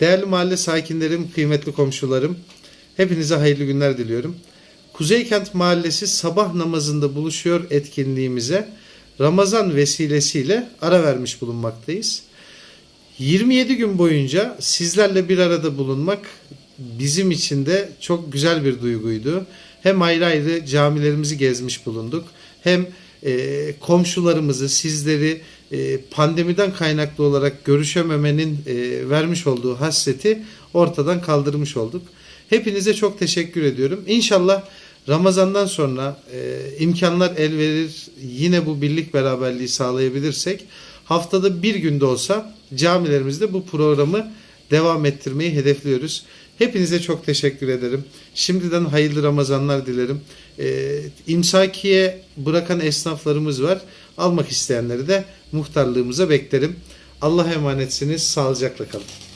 Değerli mahalle sakinlerim, kıymetli komşularım, hepinize hayırlı günler diliyorum. Kuzeykent Mahallesi sabah namazında buluşuyor etkinliğimize Ramazan vesilesiyle ara vermiş bulunmaktayız. 27 gün boyunca sizlerle bir arada bulunmak bizim için de çok güzel bir duyguydu. Hem ayrı ayrı camilerimizi gezmiş bulunduk. Hem e, komşularımızı, sizleri pandemiden kaynaklı olarak görüşememenin e, vermiş olduğu hasreti ortadan kaldırmış olduk. Hepinize çok teşekkür ediyorum. İnşallah Ramazan'dan sonra e, imkanlar el verir yine bu birlik beraberliği sağlayabilirsek haftada bir günde olsa camilerimizde bu programı devam ettirmeyi hedefliyoruz. Hepinize çok teşekkür ederim. Şimdiden hayırlı Ramazanlar dilerim. Ee, imsakiye bırakan esnaflarımız var. Almak isteyenleri de muhtarlığımıza beklerim. Allah'a emanetsiniz. Sağlıcakla kalın.